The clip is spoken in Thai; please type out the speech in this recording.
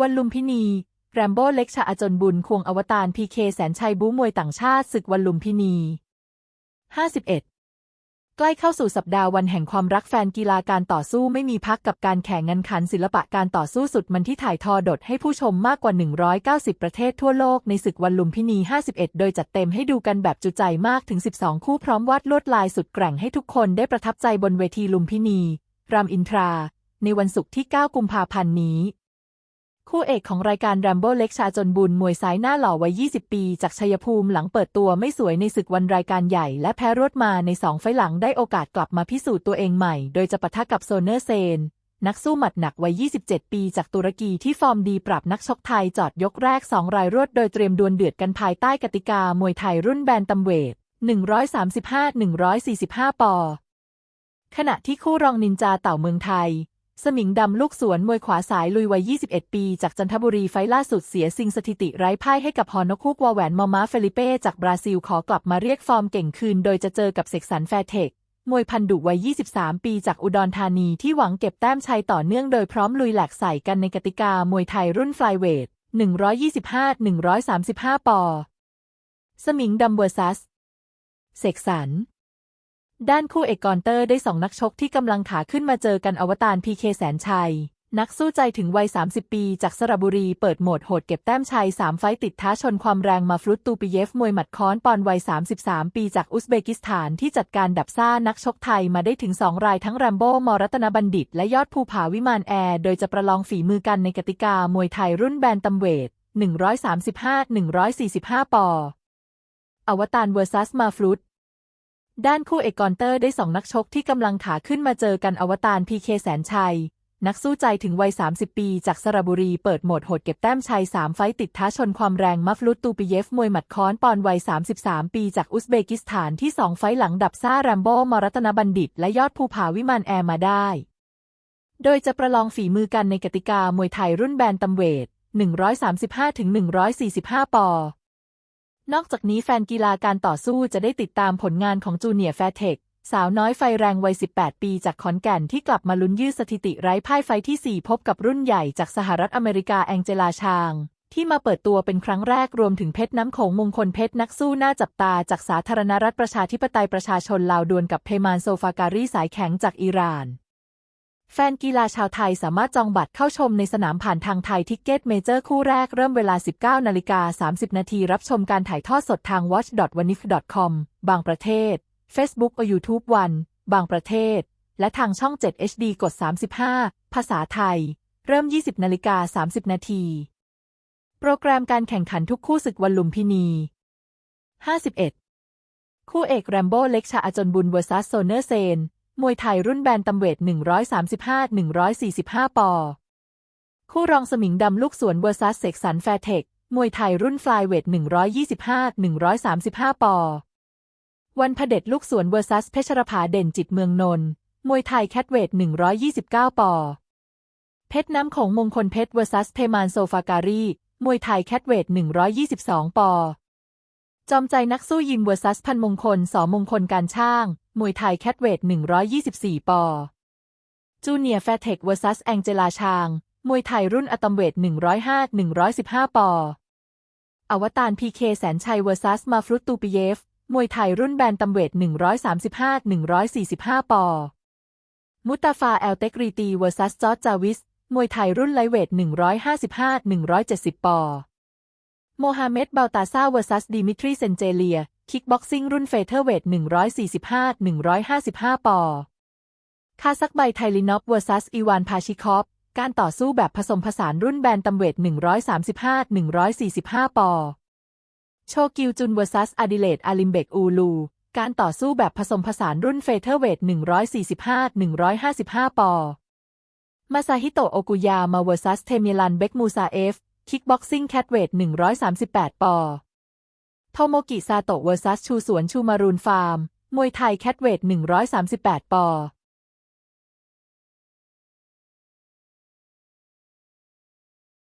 วันลุมพินี แรมโบ้เล็กชาอจนบุญควงอวตารพีเคแสนชัยบูมวยต่างชาติศึกวันลุมพินี 51 ใกล้เข้าสู่สัปดาห์วันแห่งความรักแฟนกีฬาการต่อสู้ไม่มีพักกับการแข่งงันขันศิลปะการต่อสู้สุดมันที่ถ่ายทอดดให้ผู้ชมมากกว่า 190 ประเทศทั่วโลกในศึกวันลุมพินี 51 โดยจัดเต็มให้ดูกันแบบจุใจมากถึง 12 คู่พร้อมวาดลวดลายสุดแกร่งให้ทุกคนได้ประทับใจบนเวทีลุมพินี รามอินทรา ในวันศุกร์ที่ 9 กุมภาพันธ์นี้ คู่เอกของรายการแรมโบ้เล็กชาจนบุญมวยซ้ายหน้าหล่อวัย 20 ปี จากชัยภูมิหลังเปิดตัวไม่สวยในศึกวันรายการใหญ่และแพ้รวดมาในสองไฟหลังได้โอกาสกลับมาพิสูจน์ตัวเองใหม่ โดยจะปะทะกับโซเนอร์เซน นักสู้หมัดหนักวัย 27 ปี จากตุรกีที่ฟอร์มดีปรับนักชกไทยจอดยกแรก 2 รายรวดโดยเตรียมดวลเดือดกันภายใต้กติกามวยไทยรุ่นแบนตัมเวท 135-145 ปอขณะที่คู่รองนินจาเต่าเมืองไทย สมิงดำลูกสวนมวยขวาสายลุยวัย 21 ปี จากจันทบุรีไฟล่าสุดเสียซิงสถิติไร้พ่ายให้กับฮอนคุกวาแหวนมอมาเฟลิเป้ จากบราซิลขอกลับมาเรียกฟอร์มเก่งคืน โดยจะเจอกับเสกสรรแฟร์เทค มวยพันดุวัย 23 ปีจากอุดรธานีที่หวังเก็บแต้มชัยต่อเนื่องโดยพร้อมลุยแหลกใส่กันในกติกามวยไทยรุ่นฟลายเวท 125-135 ปอ สมิงดำเวอร์ซัส เสกสรร ด้านคู่เอกกอนเตอร์ได้สองนักชกที่กำลังขาขึ้นมาเจอกันอวตารพีเคแสนชัย นักสู้ใจถึงวัย 30 ปีจากสระบุรีเปิดโหมดโหดเก็บแต้มชัย 3 ไฟต์ติดท้าชนความแรงมาฟลุตตูปิเยฟ มวยหมัดค้อนปอนวัย 33 ปีจากอุซเบกิสถานที่จัดการดับซ่านักชกไทยมาได้ถึง 2 รายทั้งแรมโบ้มรัตนบัณฑิต และยอดภูผาวิมานแอร์ โดยจะประลองฝีมือกันในกติกามวยไทยรุ่นแบนตัมเวท135-145 ปออวตารเวอร์ซัสมาฟลุต ด้านคู่เอกกอนเตอร์ได้สองนักชกที่กำลังขาขึ้นมาเจอกันอวตารพีเคแสนชัย นักสู้ใจถึงวัย 30 ปีจากสระบุรีเปิดโหมดโหดเก็บแต้มชัย 3 ไฟต์ติดท้าชนความแรงมัฟลุตตูปิเยฟ มวยหมัดค้อนปอนวัย 33 ปีจากอุซเบกิสถานที่ 2 ไฟต์หลังดับซ่าแรมโบ้มรัตนบัณฑิต และยอดภูผาวิมานแอร์มาได้ โดยจะประลองฝีมือกันในกติกามวยไทยรุ่นแบนตัมเวท135-145 ปอ นอกจากนี้แฟนกีฬาการต่อสู้จะได้ติดตามผลงานของจูเนียร์แฟร์เทคสาวน้อยไฟแรงวัย 18 ปีจากขอนแก่นที่กลับมาลุ้นยืดสถิติไร้พ่ายไฟที่ 4 พบกับรุ่นใหญ่จากสหรัฐอเมริกาแองเจลาชาง ที่มาเปิดตัวเป็นครั้งแรกรวมถึงเพชรน้ำโขงมงคลเพชรนักสู้หน้าจับตาจากสาธารณรัฐประชาธิปไตยประชาชนลาวดวลกับเพมานโซฟาการีสายแข็งจากอิหร่าน แฟนกีฬาชาวไทยสามารถจองบัตรเข้าชมในสนามผ่านทางไทยทิกเก็ตเมเจอร์คู่แรกเริ่มเวลา 19นาฬิกา30 นาทีรับชมการถ่ายทอดสดทาง watch.wanif.com บางประเทศ Facebook or YouTube วันบางประเทศ และทางช่อง 7 HD กด 35 ภาษาไทย เริ่ม 20นาฬิกา30 นาที โปรแกรมการแข่งขันทุกคู่ศึกวันลุมพินี 51 คู่เอกแรมโบ้เล็กชาอจนบุญเวอร์ซัสโซเนอร์เซน มวยไทยรุ่นแบนตัมเวท 135-145 ปอ คู่รองสมิงดำลูกสวนเวอร์ซัสเสกสรรแฟเทค มวยไทยรุ่นฟลายเวท 125-135 ปอ วันพเด็จลูกสวนเวอร์ซัสเพชรภาเด่นจิตเมืองนนท์ มวยไทยแคทเวท 129 ปอ เพชรน้ำของมงคลเพชรเวอร์ซัสเพมานโซฟาการี มวยไทยแคทเวท 122 ปอ จอมใจนักสู้ยิมเวอร์ซัสพันมงคลสอมงคลการช่าง มวยไทยแคทเวท 124 ปอ จูเนียร์แฟเทคเวอร์ซัสแองเจลาชาง มวยไทยรุ่นอะตอมเวท 105-115 ปอ อวตารพีเคแสนชัยเวอร์ซัสมาฟรุตตูปิเยฟ มวยไทยรุ่นแบนตัมเวท 135-145 ปอ มุตตาฟาแอลเตกรีตีเวอร์ซัสจอร์จจาวิส มวยไทยรุ่นไลเวท 155-170 ปอ โมฮัมเหม็ดเบาตาซาเวอร์ซัสดิมิทรีเซนเจเลียคิกบ็อกซิ่งรุ่นเฟเธอร์เวท 145-155 ปอ คาซักไบไทลินอฟเวอร์ซัสอีวานพาชิคอฟ การต่อสู้แบบผสมผสานรุ่นแบนตัมเวท 135-145 ปอ โชกิวจุนเวอร์ซัสอดิเลดอาลิมเบกอูลู การต่อสู้แบบผสมผสานรุ่นเฟเธอร์เวท 145-155 ปอ มาซาฮิโตะโอกุยามาเวอร์ซัสเทมิลันเบกมูซาเอฟ คิกบ็อกซิ่งแคทเวท 138 ปอ โทโมกิซาโตะเวอร์ซัสชูสวนชูมารูนฟาร์ม มวยไทยแคทเวท138 ปอ